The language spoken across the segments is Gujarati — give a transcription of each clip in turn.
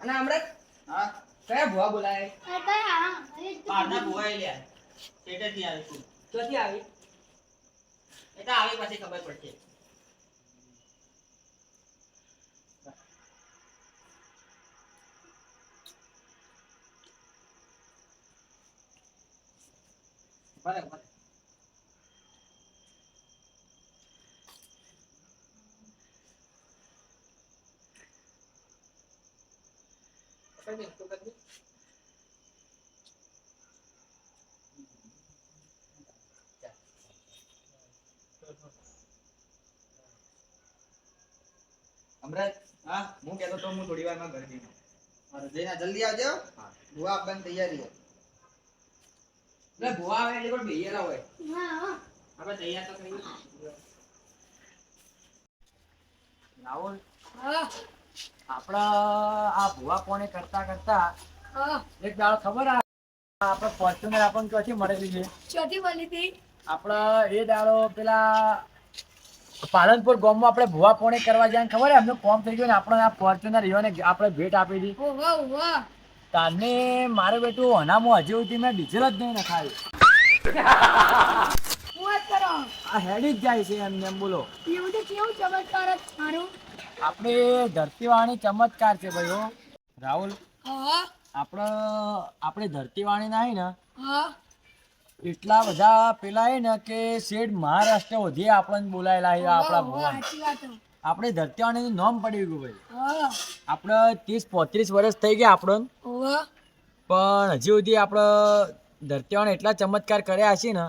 અને હમણાં? હા. કયા ભુવા બોલાય? પારના ભુવા એ લ્યા. તો થી આવી લ્યા ક્યાંથી આવી? એ તો આવી પછી ખબર પડશે. ભલે ભલે. અમરત હા હું કહેતો તો હું થોડી વારમાં ઘરે જઈને જઈને જલ્દી આવજો. હા. ભુવા આપવાની તૈયારી એટલે ભુવા આવે એટલે કોઈ બેયેલા હોય હા, હા. આપણે તૈયાર તો થઈ રાહુલ હા, આપણા આ ભુવા કોણે કરતા કરતા એક દાડો ખબર આ આપણે ફોર્ચ્યુનર આપણને ક્યાંથી મળેલી છે? ચોથી બની હતી? આપણા એ દાડો પેલા પાલનપુર ગામમાં આપણે ભુવા પોણે કરવા જાય ખબર એમનું કોમ થઈ ગયું ને આપણે આ ફોર્ચ્યુનર ઈઓને આપણે ભેટ આપી હતી. તારને મારે બેટું અનામો હજી સુધી મેં ડીઝલ જ નહીં નખાયું. આ હેડી જ જાય છે એમને એમ બોલો. એવું તો કેવું ચમત્કાર જ મારું? આપણે ધરતીવાણી ચમત્કાર છે ભાઈ હો. રાહુલ આપણે આપણે ધરતીવાણી ના ને એટલા બધા પેલા હે ને કે શેઠ મહારાષ્ટ્ર સુધી આપણને બોલાયેલા છે આપણા ભગવાન. આપણે ધરતીવાણીનું નામ પડી ગયું ભાઈ. આપણે ત્રીસ પોત્રીસ વર્ષ થઈ ગયા આપણને. પણ હજી સુધી આપણે ધરતીવાણ એટલા ચમત્કાર કર્યા છે ને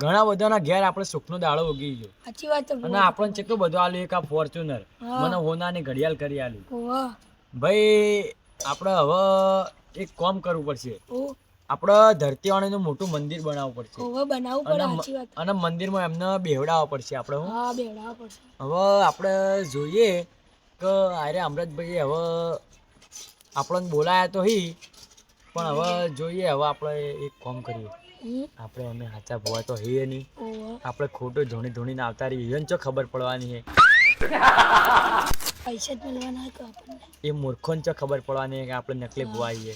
ઘણા બધાના ઘેર આપણે સુખનો દાડો ઉગી ગયો. સાચી વાત અને આપણને કેટલું બધું આલ્યું એક આ ફોર્ચ્યુનર. મને હોનાની ઘડિયાળ કરી આલી. ભાઈ આપણે હવે એક કામ કરવું પડશે. આપણે ધરતીવાણીનું મોટું મંદિર બનાવવું પડશે. બનાવવું પડે અને મંદિરમાં એમને બેવડાવવા પડશે આપણે હું. બેડા પડશે. હવે આપણે જોઈએ કે અરે અમૃતભાઈ હવે આપણને બોલાયા તો હી પણ હવે જોઈએ હવે આપણે એક કામ કરીએ. આપણે અમે સાચા ભોવા તો હે નહીં. આપણે ખોટું ધોણી ધોણીને આવતા રહીએ. એને ચો ખબર પડવાની છે? પૈસા જ મળવાના તો આપણને? એ મૂર્ખોને ચો ખબર પડવાની કે આપણે નકલી ભોવા આવીએ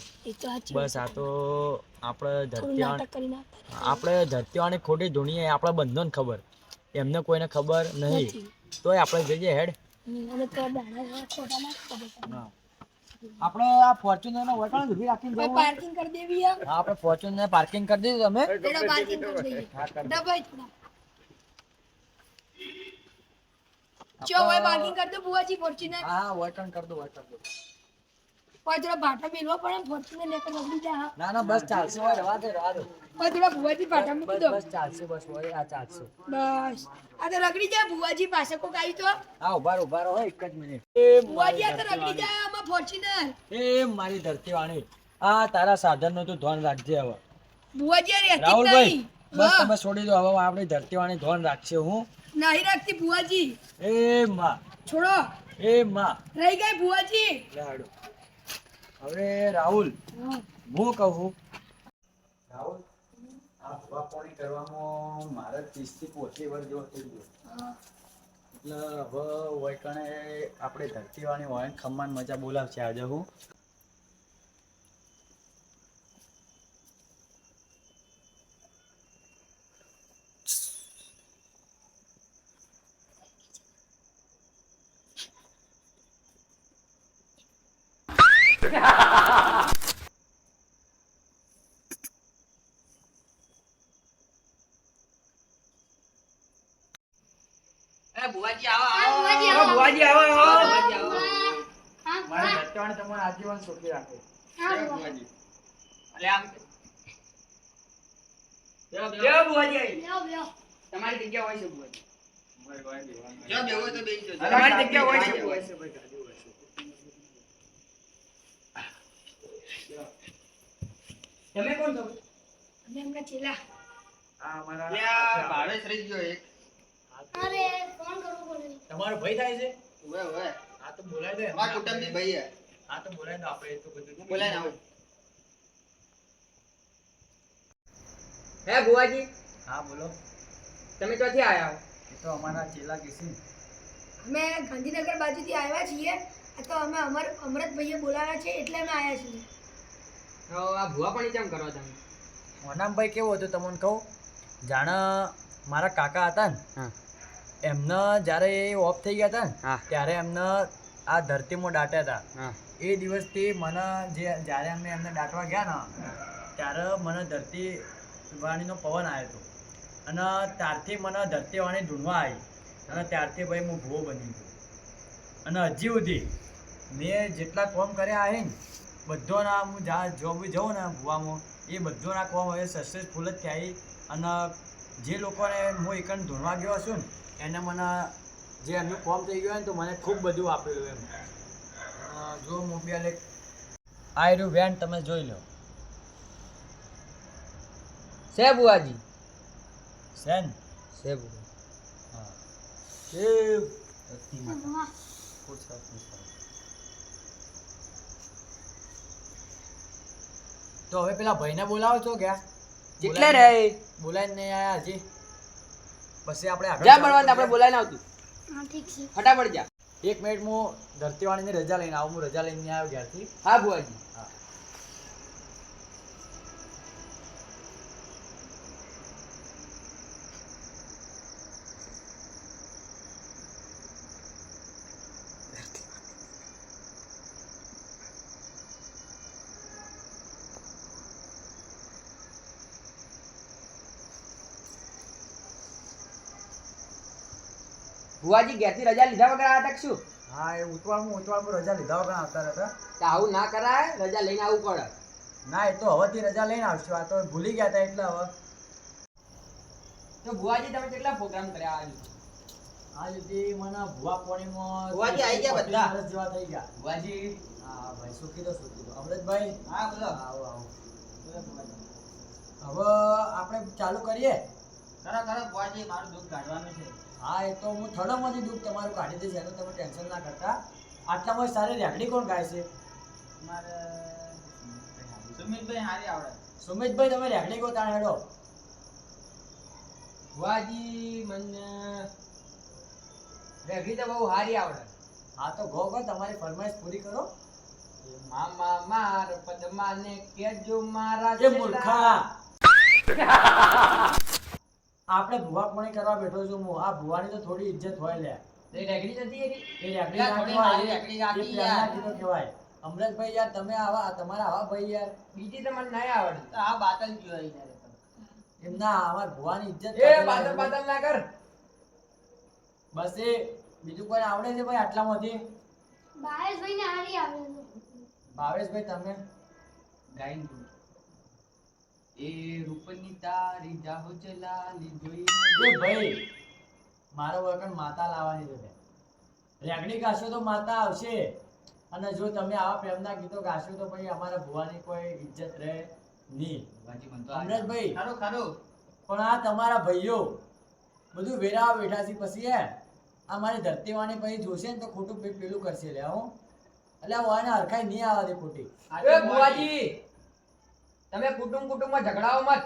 બસ આ તો આપણે ધરતીવાણ આપણે ધરતીવાણી ખોટી ધોણીએ આપણા બંધોને ખબર. એમને કોઈને ખબર નહીં. તોય આપણે જઈએ હેડ. હમ, આપણે આ ફોર્ચ્યુનર નો વટાણ ઊભી રાખીને જવું પાર્કિંગ કરી દેવી એમ. હા આપણે ફોર્ચ્યુનર પાર્કિંગ કરી દીધું તમે. એનો પાર્કિંગ કરી દઈએ. ડબલ ચો ભાઈ પાર્કિંગ કરી દો બુવાજી ફોર્ચ્યુનર હા વટાણ કરી દો વટાણ કરી દો. ભાઈ થોડા ભાટા મેલવા પડે ફોર્ચ્યુનર લેकर રગડી જા ના ના બસ ચાલશે હોય રવા દે રવા દે. ભાઈ થોડા બુઆજી ભાટા મૂકી દો. બસ ચાલશે બસ હોય આ ચાલશે. બસ. આ તો રગડી જાય બુઆજી પાસે કોક આવી તો. હા ઊભા ઊભા રહો એક જ મિનિટ. એ બુઆજી મારી આ તો રગડી જાય આમાં ફોર્ચ્યુનર. એ મારી ધરતી વાણી આ તારા સાધનનું તું ધ્યાન રાખજે હવે. ભુવાજી આ રાહુલભાઈ બસ તમે છોડી દો હવે આપણી ધરતી વાણી ધ્યાન રાખશે હું. નહીં રાખતી ભુવાજી. એ માં. છોડો. એ માં. રહી ગઈ ભુવાજી. લાડુ હવે રાહુલ, હું કહું રાહુલ, આ ભૂવા પોણી કરવામાં મારે ત્રીસથી પોત્રીસ વર્ષ જેવો થઈ ગયો. એટલે હવે વૈકણે આપણે ધરતીવાણી હોય ને ખમ્માન મજા બોલાવશે આજે હું એ ભુવાજી આવો ભુવાજી આવો, આવો. ભુવાજી આવો આવો. હા, ભુવાજી આવો. હા, મારી હા, ધરતીવાણી તમારે આજીવન સુખી રાખે. હા, જય બુઆ. ભુવાજી. અલે આમ જય ભુવાજી આવી. લ્યો, લ્યો. તમારી જગ્યા હોય છે ભુવાજી. જો બેહો તો બેસી જજો. તમારી તમારી જગ્યા હોય છે ભુવાજી. છે ભાઈ ગાદી હોય છે. તમે કોણ છો? અમે હમણાં છેલ્લા આ લે રહી ગયો એક. અરે ફોન કરવો પડે. તમારો ભાઈ થાય છે? ઉભે ઉભે આ તો બોલાય દે. મારા કુટુંબી ભાઈ હે આ તો બોલાય દે આપણે તો બધું બોલાય ના હે બુવાજી હા બોલો. તમે ક્યાંથી આવ્યા હો? એ તો અમારા ચેલા કેસી. અમે ગાંધીનગર બાજુથી આવ્યા છીએ. આ તો અમે અમર અમૃતભાઈએ બોલાવ્યા છે એટલે અમે આવ્યા છીએ. તો આ ભુવા પણ કેમ કરો તમે? મોનામભાઈ કેવું હતું તમને કહું? જાણે મારા કાકા હતા ને હા. એમને જ્યારે એ ઓફ થઈ ગયા હતા ને ત્યારે એમને આ ધરતીમાં દાટ્યા હતા. એ દિવસથી મને જે જ્યારે અમે એમને દાટવા ગયા ને ત્યારે મને ધરતી વાણીનો પવન આવ્યો હતો. અને ત્યારથી મને ધરતી વાણી ઢૂંઢવા આવી. અને ત્યારથી ભાઈ હું ભૂવો બની ગયો. અને હજી સુધી મેં જેટલા કોમ કર્યા છે ને બધોના હું જા જોબ જાઉં ને ભૂવામાં એ બધોના કોમ હવે સક્સેસફુલ જ થયા અને જે લોકોને હું એકન ધૂણવા ગયો છું ને એને મને જે એમનું કોમ થઈ ગયું હોય ને તો મને ખૂબ બધું આપેલું એમ. અ, જો મોબાઈલ એક આયરું વેન તમે જોઈ લો. છે બુઆજી? સેન છે બુઆ હા. તો હવે પેલા ભાઈને બોલાવો છો ક્યાં કેટલે રે બોલાવીને નહીં આયા હજી? પછી આપણે આગળ જ્યાં મળવાનું આપણે બોલાય બોલાવીને આવતું. હા ઠીક છે. ફટાફટ જા. એક મિનિટ હું ધરતીવાણીની રજા લઈને આવું હું રજા લઈને આવ્યો ઘેરથી. હા બુઆજી હા. બુઆજી ઘેરથી રજા લીધા વગર આવ્યા શું? હા એ ઉતવાળમાં ઉતવાળમાં રજા લીધા વગર આવતા હતા. તો આવું ના કરાય રજા લઈને આવવું પડે. ના એ તો હવેથી રજા લઈને આવશું. આ તો ભૂલી ગયા હતા એટલે હવે. તો ભુવાજી તમે કેટલા પ્રોગ્રામ કર્યા આજે? આ સુધી મને ભુવા પોણીમાં ભુવાજી આવી ગયા બધા? વર્ષ જેવા થઈ ગયા. ભુવાજી? હા ભાઈ સુખી તો સુખી. તો અમૃતભાઈ? હા બોલો. આવો આવો. હવે આપણે ચાલુ કરીએ? કરો કરો ભુવાજી મારું દુઃખ કાઢવાનું છે. હા એ તો હું થડોમાંથી દુઃખ તમારું કાઢી દઈશ એનું તમે ટેન્શન ના કરતા. આટલામાં સારી રેકડી કોણ ગાય છે? મારે સુમિતભાઈ હારી આવડે. સુમિતભાઈ તમે રેકડી કો તાણ હેડો. વાજી મને રેકડી તો બહુ સારી આવડે. હા તો ગો ગો તમારી ફરમાઈશ પૂરી કરો. મામા માર પદ્માને કેજો મારા જે મૂર્ખા. આપણે ભુવા કોણે કરવા બેઠો છું હું. આ ભુવાની તો થોડી ઇજ્જત હોય લે. તે એ રેકડી જતી ના એ- રેકડી રાખી. ગીતો કહેવાય. અમૃતભાઈ યાર તમે આવા તમારા આવા ભાઈ યાર. બીજી તમને નહીં આવડે તો આ બાતલ ત્યારે એમના અમાર ભુવાની ઇજ્જત એ બાતલ બાતલ ના કર. બસ એ બીજું કોઈ આવડે છે ભાઈ આટલામાંથી? ભાવેશભાઈને હારી આવે ભાવેશભાઈ તમે? ગાઈન. એ રૂપની તારી જાહો ચલાલી જોઈ એ ભાઈ મારો વખત માતા લાવવાની છે રેગડી ગાશો તો માતા આવશે. અને જો તમે આવા પ્રેમના ગીતો ગાશો તો ભાઈ અમારા ભુવાની કોઈ ઇજ્જત રહે નહીં. અમૃતભાઈ ખરું ખરું. પણ આ તમારા ભાઈઓ બધું વેરા બેઠા છે પછી હે. આ મારી ધરતીવાની પછી જોશે ને તો ખોટું પેલું કરશે લે હું. એટલે વાને હરખાઈ નહીં આવવા દે ખોટી અરે બુઆજી તમે કુટુંબ કુટુંબમાં ઝઘડાઓ મત.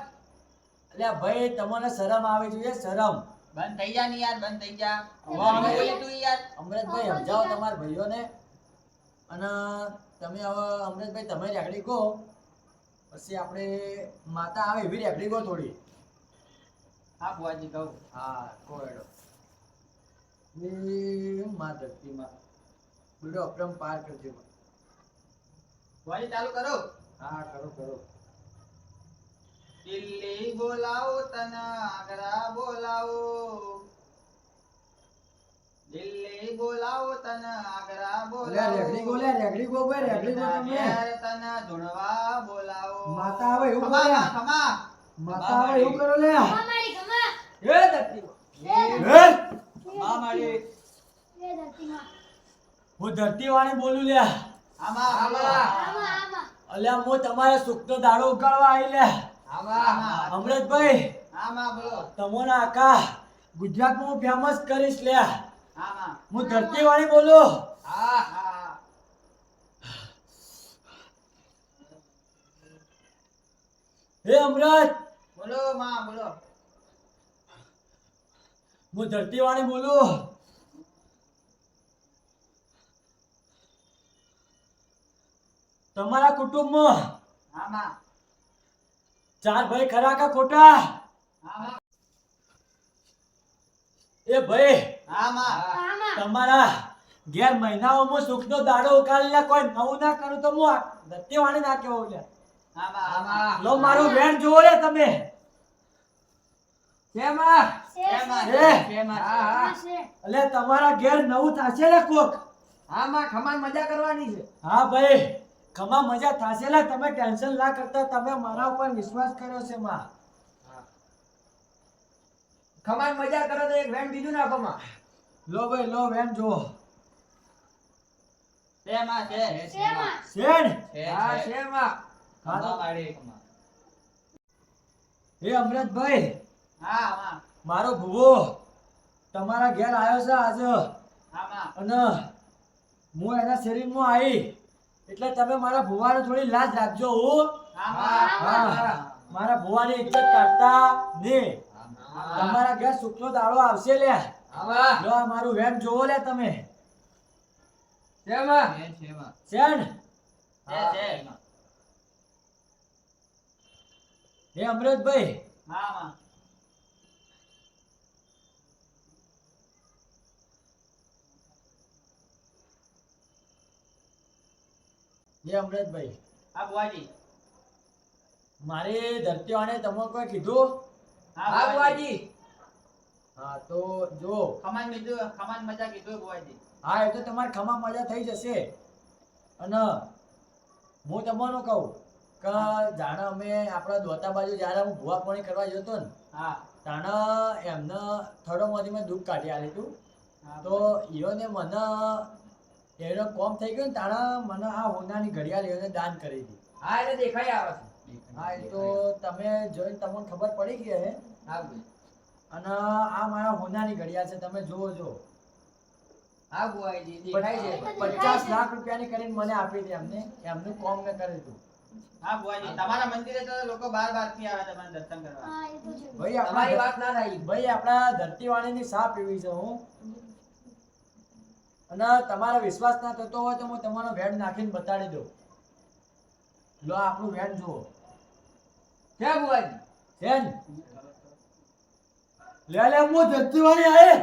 એટલે ભાઈ તમને શરમ આવે જોઈએ શરમ. બંધ થઈ જા ને યાર બંધ થઈ જા. અમૃતભાઈ સમજાવો તમારા ભાઈઓને. અને તમે હવે અમૃતભાઈ તમે રેકડી કહો. પછી આપણે માતા આવે એવી રેકડી કહો થોડી. હા બુઆજી કહું. હા કહો હેડો. એ મા ધરતીમાં. બેટો અપરમ પાર કરજો. બુઆજી ચાલુ કરો. હા કરો કરો. દિલ્હી બોલાવો તને આગ્રા બોલાવો. દિલ્હી બોલાવો તને આગ્રા બોલાવો રેગડી બોલે રેગડી ગો ભાઈ રેકડી ગો તમે. તને ધૂણવા બોલાવો. માતા આવે એવું કરે. ખમા. માતા આવે એવું કરો લે. મારી ખમા. એ ધરતી એ ખમા મારી. એ ધરતીમાં હું ધરતી વાણી બોલું લે. આમાં આમાં. આમાં આમાં. અલ્યા હું તમારે સુખનો દાડો ઉગાડવા આવી લે. આમાં અમૃતભાઈ તમોના આકા ગુજરાતમાં હું ફેમસ કરીશ લ્યા. હું ધરતી વાણી બોલું. હા હા. હે અમૃત બોલો માં બોલો. હું ધરતીવાણી બોલું. તમારા કુટુંબમાં આમાં. ચાર ભાઈ ખરા કા ખોટા? એ ભાઈ તમારા ઘેર મહિનાઓમાં સુખનો દાડો ઉકાળેલા કોઈ નવું ના કરું તો હું આ ધરતીવાણી ના કેવો લે. મારું બેન જોવો રે તમે. હા, હા. તમારા ઘેર નવું થશે ને કોક? આમાં ખમાન મજા કરવાની છે. હા ભાઈ. ખમા મજા થશે. લા તમે ટેન્શન ના કરતા. તમે મારા ઉપર વિશ્વાસ કર્યો છે માં. ખમાન મજા કરો તો એક વેન બીજું નાખો માં. લો ભાઈ લો વેન જો શેમાં છે. શેમાં? શેણ હા શેમાં હા તો- વાળી એ અમૃતભાઈ હા આમાં મારો ભૂવો તમારા ઘેર આવ્યો છે આજે. અને હું એના શરીરમાં આવી એટલે તમે મારા ભુવાને થોડી લાજ રાખજો હું. મારા ભુવાને ઇજ્જત કાઢતા ને. તમારા ઘેર સુખનો દાડો આવશે લે. જો લો મારું વેમ જોવો લે તમે. શેમાં? હે. અમૃતભાઈ. હા. હે અમૃતભાઈ હા બુવાજી. મારે ધરતીવાણે તમને કોઈ કીધું? હા બુવાજી. હા તો જો. ખમાન કીધું ખમાન મજા કીધું બુવાજી. હા એ તો તમારે ખમા મજા થઈ જશે. અને હું તમને કહું? કે જાણે અમે આપણા દોતા બાજુ જ્યારે હું ભૂવા પાણી કરવા જતો ને હા. તાણે એમને થડોમાંથી મેં દુઃખ કાઢી આલી હતું તો ઈઓને મને એનો કોમ થઈ ગયો ને તારા મને આ હોનાની ઘડિયાળ ઈઓને દાન કરી દી. હા એટલે દેખાય આવે છે. હા એ તો તમે જોઈને તમને ખબર પડી ગઈ હે. હા. અને આ મારા હોનાની ઘડિયાળ છે તમે જુઓ જો હા બુઆજી દેખાય છે. પચાસ લાખ રૂપિયાની કરીને મને આપી દે એમને. એમનું કોમ મેં કરી હતું હા બુઆજી તમારા મંદિરે તો લોકો બાર બારથી આવે તમને દર્શન કરવા. હા એ તો છે ભાઈ તમારી વાત ના થાય. ભાઈ આપણા ધરતીવાણીની સાપ પીવી છે હું. અને તમારો વિશ્વાસ ના થતો હોય તો હું તમારો વેડ નાખીને બતાડી દઉં. લો આપણું વેડ જુઓ. કે બુઆજી છે લે લે હું ધરતીવાણી આયે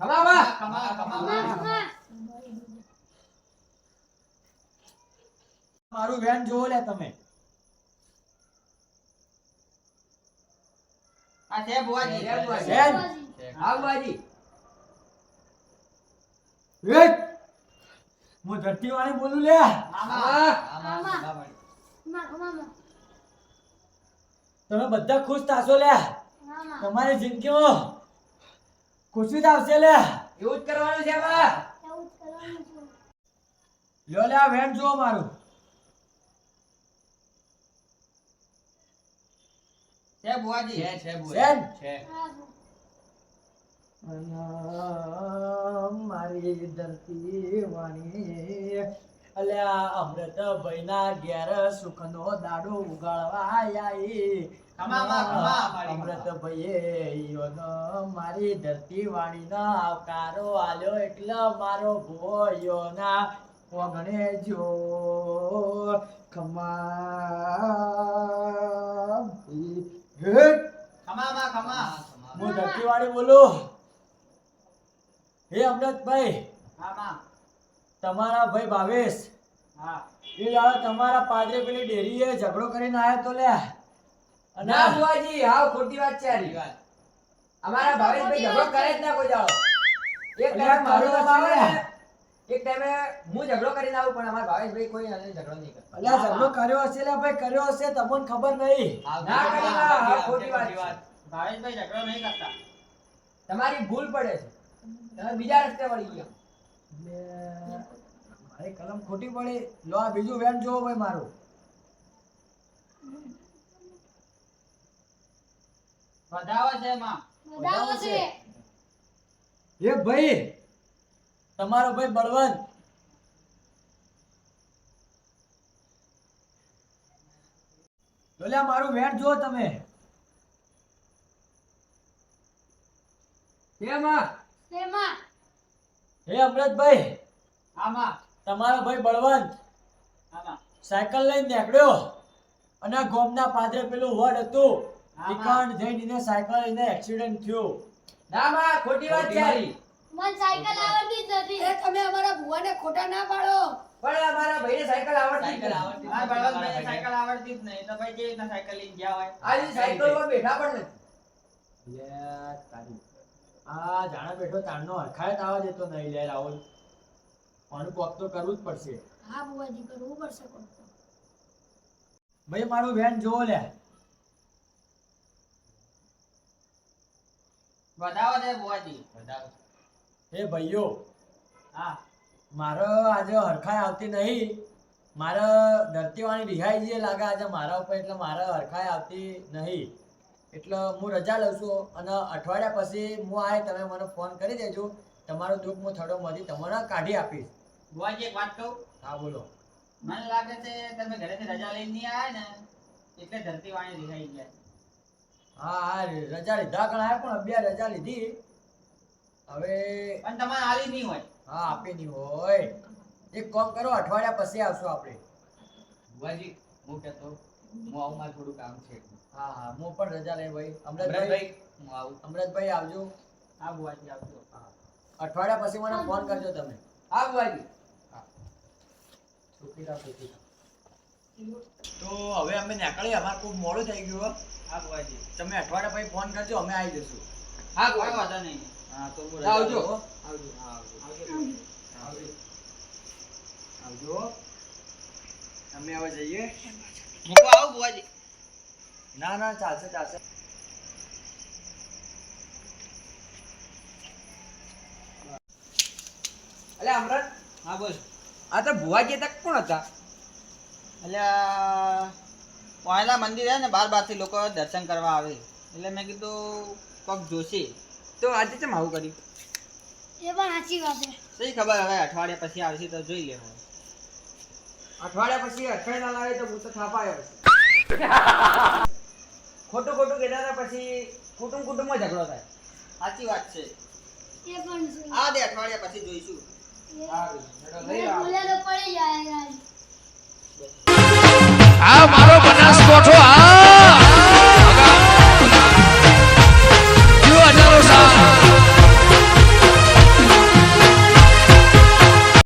ખમા બા કમા. ખમા મારું વેન જોવો લે તમે. આ છે બુવાજી છે હા બુઆજી વાળી બોલું લે. તમે બધા ખુશ થાશો લે. તમારી જિંદગીમાં ખુશી જ આવશે લે. એવું જ કરવાનું છે લો લ્યો લે આ વેન જુઓ મારું. છે બુઆજી છે છે? છે. મારી ધરતી વાણી. અલ્યા અમૃત ભાઈના ઘેર સુખનો દાડો ઉગાડવા આઈ ખમા, ખમા, ખમા. અમૃત ભાઈએ મારી ધરતી વાણીનો આવકારો આલ્યો. એટલે મારો ભોયો ના ઓગણે જો ખમા ખમા ખમા. હું ધરતીવાળી બોલું? હે અમૃતભાઈ. તમારા ભાઈ ભાવેશ. હા. એ દાડો તમારા પાદરે પેલી ડેરીએ ઝઘડો કરીને આયો તો લે ના બુવાજી હા ખોટી વાત છે આરી અમારા ભાવેશભાઈ ઝઘડો કરે જ ના કોઈ દાડો. એક ટાઈમ મારું નામ આવે એક ટાઈમે હું ઝઘડો કરીને આવું પણ અમારા ભાવેશભાઈ કોઈ અને ઝઘડો નહીં કરે અલ્યા ઝઘડો કર્યો હશે લે ભાઈ કર્યો હશે તમને ખબર નહીં. ના કરી ના ખોટી વાત. ભાવેશભાઈ ઝઘડો નહીં કરતા. તમારી ભૂલ પડે છે. તમે બીજા રસ્તે વળી ગયા. એટલે મારી કલમ ખોટી પડી. લો આ બીજું વેન જોવો ભાઈ મારું. વધાવો છે માં એ ભાઈ તમારો ભાઈ બળવંત. બોલ્યા મારું વેન જો તમે. શેમાં? શેમાં? હે અમૃતભાઈ આમાં? તમારો ભાઈ બળવંત આમાં? સાયકલ લઈને નીકળ્યો અને ગોમના પાદરે પેલું વડ હતું. ઈકણ જઈને સાયકલ લઈને એક્સિડન્ટ થયો. ના માં ખોટી વાત ચારી મન સાયકલ આવડતી જ નથી. એ તમે અમારા ભુવાને ખોટા ના પાડો. પણ અમારા ભાઈને સાયકલ આવડતી જ સાયકલ આવડતી હા બળવંતભાઈને સાયકલ આવડતી જ નહીં. તો ભાઈ કેવી રીતના સાયકલ લઈને ગયા હોય? આજે સાયકલ પર બેઠા પણ નથી. યાર તારી આ જાણા બેઠો તાણનો હરખાય આવવા દેતો નહીં લે રાહુલ. આનું કોક તો કરવું જ પડશે. હા બુવાજી કરવું પડશે કોક તો. ભાઈ મારું વેન જોવો લે. વધાવો દે બુવાજી. વધાવો. એ ભાઈઓ હા. મારે આજે હરખાઈ આવતી નહીં. મારે ધરતીવાળી રિહાઈ જે લાગે આજે મારા ઉપર એટલે મારે હરખાઈ આવતી નહીં. એટલે હું રજા લઉં છું અને અઠવાડિયા પછી હું આવે તમે મને ફોન કરી દેજો. તમારો દુઃખ હું થડો મધી તમને કાઢી આપીશ. બુઆજી એક વાત કહું? હા બોલો. મને લાગે છે તમે ઘરેથી રજા લઈને નહીં આવ્યા ને એટલે ધરતી વાણી દેખાઈ ગયા. હા હા રજા લીધા ગણાય પણ બે રજા લીધી. હવે પણ તમારે આવી નહીં હોય. હા આપી નહીં હોય. એક કામ કરો અઠવાડિયા પછી આવશું આપણે. બુઆજી હું કહેતો હું આવું મારે થોડું કામ છે. હા હા. હું પણ રજા લઈ ભાઈ. અમૃતભાઈ હું આવું. અમૃતભાઈ આવજો. હા આવજો. અઠવાડિયા પછી મને ફોન કરજો તમે. હા. તો હવે અમે નીકળીએ. અમારે ખૂબ મોડું થઈ ગયું હો. હા તમે અઠવાડિયા પછી ફોન કરજો. અમે આવી જઈશું હા કોઈ વાંધો નહીં. હા તો હું આવજો. આવજો. હા, આવજો. આવજો. આવજો. અમે હવે જઈએ. મૂકો આવું બુઆજી ના ના ચાલશે ચાલશે. અલે અમરત. હા બોલ. આ તો ભુવાજી તક કોણ હતા? એટલે પહેલા મંદિર હે ને બાર બારથી લોકો દર્શન કરવા આવે. એટલે મેં કીધું કોક જોશી. તો આજે ચમ આવું કર્યું? એ પણ સાચી વાત છે. સહી ખબર હવે અઠવાડિયા પછી આવશે તો જોઈ લેવું. અઠવાડિયા પછી અઠવાડિયા ના લાવે તો હું તો થાપાયો પછી. ખોટું ખોટું કહેતા હતા પછી કુટુંબ કુટુંબમાં ઝઘડો થાય. સાચી વાત છે. એ પણ છે. આ દે અઠવાડિયા પછી જોઈશું. આ મારો